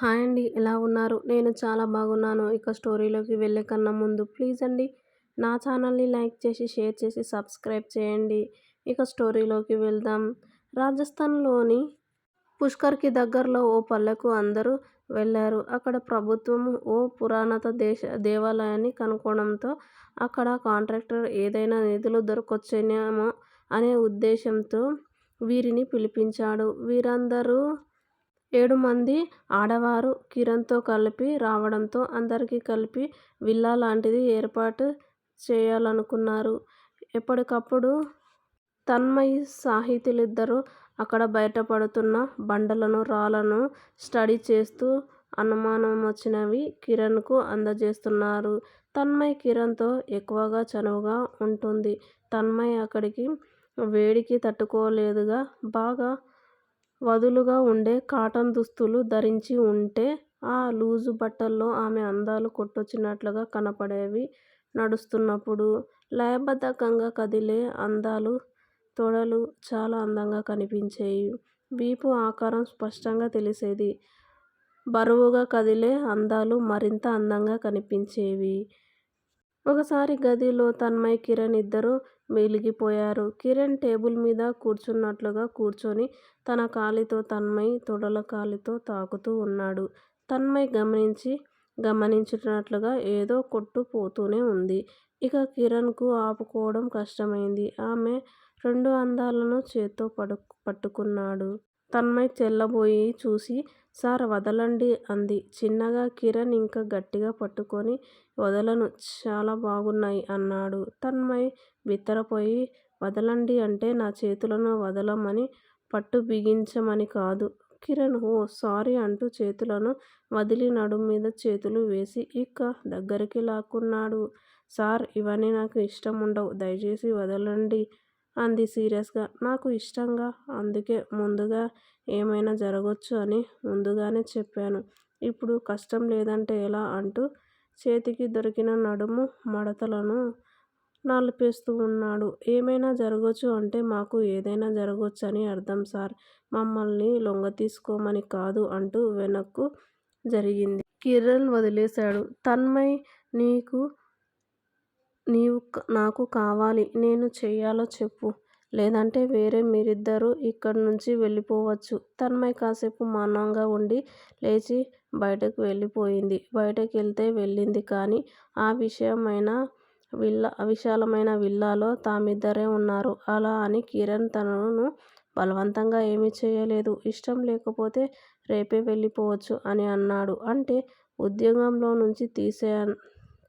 Hi అండి ఎలా ఉన్నారు? నేను చాలా బాగున్నాను. ఇక స్టోరీలోకి వెళ్ళే కన్నా ముందు ప్లీజ్ అండి నా ఛానల్ని లైక్ చేసి షేర్ చేసి సబ్స్క్రైబ్ చేయండి. ఇక స్టోరీలోకి వెళ్దాం. రాజస్థాన్లోని పుష్కర్కి దగ్గరలో ఓ పల్లెకు అందరూ వెళ్ళారు. అక్కడ ప్రభుత్వం ఓ పురాణత దేశ దేవాలయాన్ని కనుక్కోవడంతో అక్కడ కాంట్రాక్టర్ ఏదైనా నిధులు దొరకొచ్చేనేమో అనే ఉద్దేశంతో వీరిని పిలిపించాడు. వీరందరూ ఏడు మంది ఆడవారు కిరణ్తో కలిపి రావడంతో అందరికీ కలిపి విల్లా లాంటిది ఏర్పాటు చేయాలనుకున్నారు ఎప్పటికప్పుడు తన్మయ్ సాహితీలిద్దరూ అక్కడ బయటపడుతున్న బండలను రాళ్ళను స్టడీ చేస్తూ అనుమానం వచ్చినవి కిరణ్కు అందజేస్తున్నారు. తన్మయ్ కిరణ్తో ఎక్కువగా చనువుగా ఉంటుంది. తన్మయ్ అక్కడికి వేడికి తట్టుకోలేదుగా బాగా వదులుగా ఉండే కాటన్ దుస్తులు ధరించి ఉంటే ఆ లూజు బట్టల్లో ఆమె అందాలు కొట్టొచ్చినట్లుగా కనపడేవి నడుస్తున్నప్పుడు. లయబద్ధకంగా కదిలే అందాలు తొడలు చాలా అందంగా కనిపించేవి. వీపు ఆకారం స్పష్టంగా తెలిసేది. బరువుగా కదిలే అందాలు మరింత అందంగా కనిపించేవి. ఒకసారి గదిలో తన్మయ్, కిరణ్ ఇద్దరూ మెలిగిపోయారు కిరణ్ టేబుల్ మీద కూర్చున్నట్లుగా కూర్చొని తన కాలితో తన్మయ్ తొడల కాలితో తాకుతూ ఉన్నాడు. తన్మయ్ గమనించి గమనించినట్లుగా ఏదో కొట్టు పోతూనే ఉంది. ఇక కిరణ్కు ఆపుకోవడం కష్టమైంది. ఆమె రెండు అందాలను చేత్తో పడు పట్టుకున్నాడు. తన్మయ్ తెల్లబోయి చూసి సార్ వదలండి అంది చిన్నగా. కిరణ్ ఇంకా గట్టిగా పట్టుకొని వదలను చాలా బాగున్నాయి అన్నాడు. తన్మయ్ బిత్తరపోయి వదలండి అంటే నా చేతులను వదలమని పట్టు బిగించమని కాదు. కిరణ్ ఓ సారీ అంటూ చేతులను వదిలి నడుము మీద చేతులు వేసి ఇక దగ్గరికి లాక్కున్నాడు. సార్ ఇవన్నీ నాకు ఇష్టం ఉండవు దయచేసి వదలండి అంది సీరియస్గా నాకు ఇష్టంగా అందుకే ముందుగా ఏమైనా జరగొచ్చు అని ముందుగానే చెప్పాను. ఇప్పుడు కష్టం లేదంటే ఎలా అంటూ చేతికి దొరికిన నడుము మడతలను నలిపేస్తూ ఉన్నాడు. ఏమైనా జరగొచ్చు అంటే మాకు ఏదైనా జరగొచ్చు అని అర్థం సార్. మమ్మల్ని లొంగ తీసుకోమని కాదు అంటూ వెనక్కు జరిగింది. కిరణ్ వదిలేశాడు. తన్మయ్ నీకు నీవు నాకు కావాలి నేను చెయ్యాలో చెప్పు. లేదంటే వేరే మీరిద్దరూ ఇక్కడ్నుంచి వెళ్ళిపోవచ్చు. తన్మయ్ కాసేపు మౌనంగా ఉండి లేచి బయటకు వెళ్ళిపోయింది. బయటకెళ్తే వెళ్ళింది కానీ ఆ విషయమైన విల్లా విశాలమైన విల్లాలో తామిద్దరే ఉన్నారు. అలా అని కిరణ్ తనను బలవంతంగా ఏమీ చేయలేదు ఇష్టం లేకపోతే రేపే వెళ్ళిపోవచ్చు అని అన్నాడు. అంటే ఉద్యోగంలో నుంచి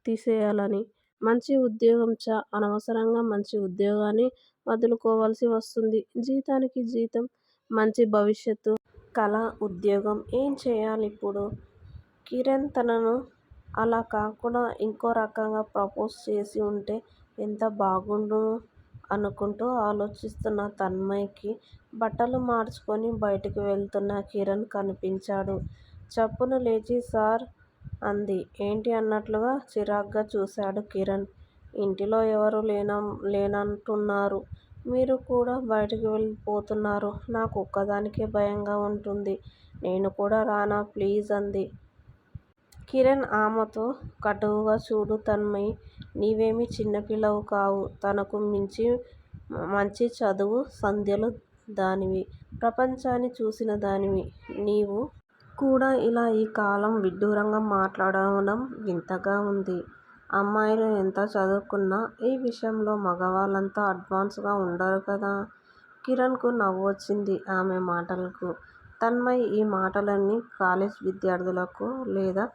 తీసెయ్యాలని? మంచి ఉద్యోగం చ అనవసరంగా మంచి ఉద్యోగాన్ని వదులుకోవాల్సి వస్తుంది. జీతానికి జీతం మంచి భవిష్యత్తు కళ ఉద్యోగం ఏం చేయాలి ఇప్పుడు కిరణ్ తనను అలా కాకుండా ఇంకో రకంగా ప్రపోజ్ చేసి ఉంటే ఎంత బాగుండును అనుకుంటూ ఆలోచిస్తున్న తన్మయ్కి బట్టలు మార్చుకొని బయటకు వెళ్తున్న కిరణ్ కనిపించాడు. చప్పున లేచి సార్ అంది. ఏంటి అన్నట్లుగా చిరాగ్గా చూశాడు కిరణ్. ఇంటిలో ఎవరు లేన లేనంటున్నారు. మీరు కూడా బయటకు వెళ్ళిపోతున్నారు నాకు ఒక్కదానికే భయంగా ఉంటుంది. నేను కూడా రానా ప్లీజ్ అంది. కిరణ్ ఆమెతో కటువుగా చూడు తన్మయ్! నీవేమి చిన్నపిల్లవు కావు. తనకు మించి మంచి చదువు సంధ్యలు దానివి. ప్రపంచాన్ని చూసిన దానివి. నీవు కూడా ఇలా ఈ కాలం విడ్డూరంగా మాట్లాడడం వింతగా ఉంది. అమ్మాయిలు ఎంత చదువుకున్నా ఈ విషయంలో మగవాళ్ళంత అడ్వాన్స్గా ఉండరు కదా! కిరణ్కు నవ్వు వచ్చింది ఆమె మాటలకు. తన్మయ్ ఈ మాటలన్నీ కాలేజ్ విద్యార్థులకు లేదా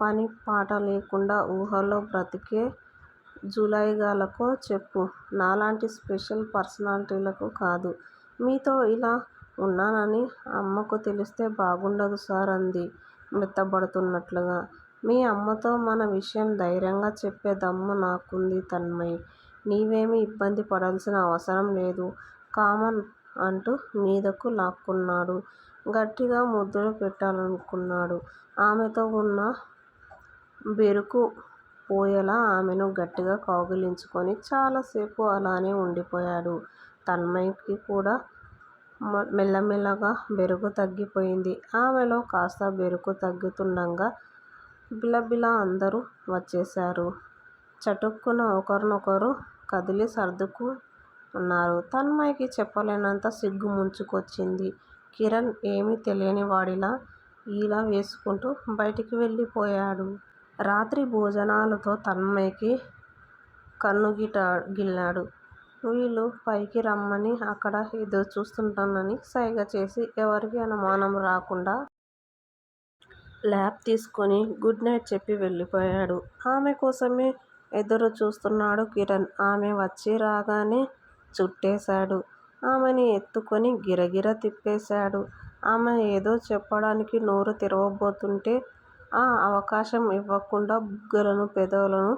పని పాట లేకుండా ఊహల్లో బ్రతికే జూలైగాలకు చెప్పు. నాలాంటి స్పెషల్ పర్సనాలిటీలకు కాదు. మీతో ఇలా ఉన్నానని అమ్మకు తెలిస్తే బాగుండదు సార్ అంది మెత్తబడుతున్నట్లుగా. మీ అమ్మతో మన విషయం ధైర్యంగా చెప్పే దమ్ము నాకుంది తన్మయ్! నీవేమీ ఇబ్బంది పడాల్సిన అవసరం లేదు కామన్ అంటూ మీదకు లాక్కున్నాడు. గట్టిగా ముద్దులు పెట్టాలనుకున్నాడు. ఆమెతో ఉన్న బెరుకు పోయేలా ఆమెను గట్టిగా కౌగిలించుకొని చాలాసేపు అలానే ఉండిపోయాడు. తన్మయ్కి కూడా మెల్లమెల్లగా బెరుకు తగ్గిపోయింది. ఆమెలో కాస్త బెరుకు తగ్గుతుండగా బిలబిల అందరూ వచ్చేశారు. చటుక్కున ఒకరినొకరు కదిలి సర్దుకున్నారు. తన్మయ్యకి చెప్పలేనంత సిగ్గు ముంచుకొచ్చింది. కిరణ్ ఏమీ తెలియని వాడిలా ఇలా వేసుకుంటూ బయటికి వెళ్ళిపోయాడు. రాత్రి భోజనాలతో తన్మయ్యకి కన్నుగిల్లాడు. వీళ్ళు పైకి రమ్మని అక్కడ ఎదురుచూస్తుంటానని సైగ చేసి ఎవరికి అనుమానం రాకుండా ల్యాబ్ తీసుకొని గుడ్ నైట్ చెప్పి వెళ్ళిపోయాడు. ఆమె కోసమే ఎదురు చూస్తున్నాడు కిరణ్. ఆమె వచ్చి రాగానే చుట్టేశాడు. ఆమెని ఎత్తుకొని గిరగిర తిప్పేశాడు. ఆమె ఏదో చెప్పడానికి నోరు తెరవబోతుంటే ఆ అవకాశం ఇవ్వకుండా బుగ్గలను పెదవులను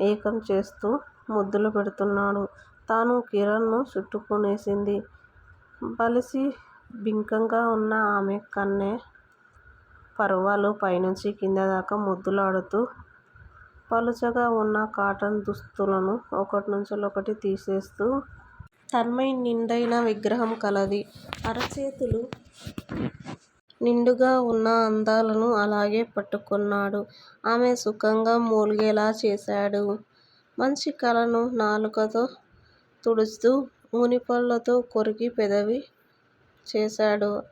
ఏకం చేస్తూ ముద్దులు పెడుతున్నాడు. తాను కిరణ్ను చుట్టుకునేసింది. బలిసి బింకంగా ఉన్న ఆమె కన్నె పరువాలు పైనుంచి కింద దాకా ముద్దులాడుతూ పలుచగా ఉన్న కాటన్ దుస్తులను ఒకటి నుంచి ఒకటి తీసేస్తూ తన్మయ్ నిండైన విగ్రహం కలది. అరచేతులు నిండుగా ఉన్న అందాలను అలాగే పట్టుకున్నాడు. ఆమె సుఖంగా మూలిగేలా చేశాడు. మంచి కలను నాలుకతో తుడుస్తూ ఊనిపళ్ళతో కొరికి పెదవి చేశాడు.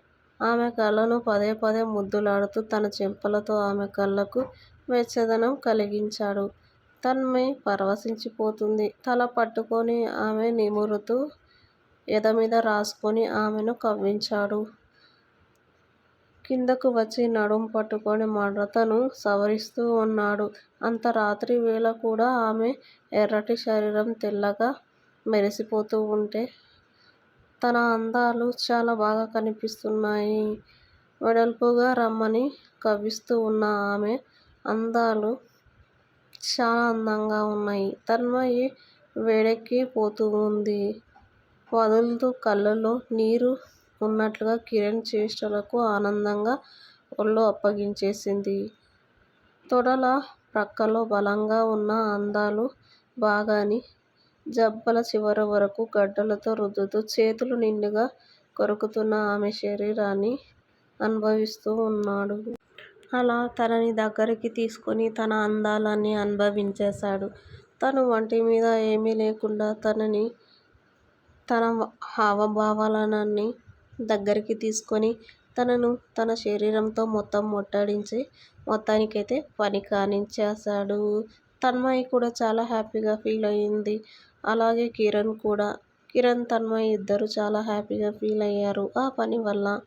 ఆమె కళ్ళను పదే పదే ముద్దులాడుతూ తన చెంపలతో ఆమె కళ్ళకు వెచ్చదనం కలిగించాడు. తన్మె పరవశించిపోతుంది. తల పట్టుకొని ఆమె నిమురుతూ ఎదమీద రాసుకొని ఆమెను కవ్వించాడు. కిందకు వచ్చి నడుం పట్టుకొని మడతను సవరిస్తూ ఉన్నాడు. అంత రాత్రి వేళ కూడా ఆమె ఎర్రటి శరీరం తెల్లగా మెరిసిపోతూ ఉంటే తన అందాలు చాలా బాగా కనిపిస్తున్నాయి. వెడల్పుగా రమ్మని కవ్విస్తూ ఉన్న ఆమె అందాలు చాలా అందంగా ఉన్నాయి తన్మయి వేడెక్కి ఉంది వదులుతూ కళ్ళలో నీరు ఉన్నట్లుగా కిరణ్ చేష్టలకు ఆనందంగా ఒళ్ళు అప్పగించేసింది. తొడల ప్రక్కలో బలంగా ఉన్న అందాలు బాగాని జబ్బల చివర వరకూ గడ్డలతో రుద్దుతూ చేతులు నిండుగా కొరుకుతున్న ఆమె శరీరాన్ని అనుభవిస్తూ ఉన్నాడు అలా తనని దగ్గరికి తీసుకుని తన అందాలన్నీ అనుభవించేశాడు. తను వంటి మీద ఏమీ లేకుండా తనని తన హావభావాలనన్నీ దగ్గరికి తీసుకుని తనను తన శరీరంతో మొత్తం ముట్టడించి మొత్తానికైతే పని కానించేశాడు తన్మయి కూడా చాలా హ్యాపీగా ఫీల్ అయింది. అలాగే కిరణ్ కూడా. కిరణ్, తన్మయ్ ఇద్దరు చాలా హ్యాపీగా ఫీల్ అయ్యారు ఆ పని వల్ల.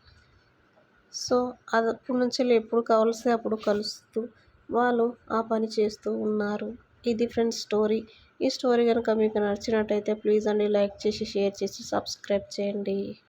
సో అప్పటి నుంచి ఎప్పుడు కావాల్సి అప్పుడు కలుస్తూ వాళ్ళు ఆ పని చేస్తూ ఉన్నారు ఇది ఫ్రెండ్స్ స్టోరీ. ఈ స్టోరీ కనుక మీకు నచ్చినట్టయితే ప్లీజ్ అండి లైక్ చేసి షేర్ చేసి సబ్స్క్రైబ్ చేయండి.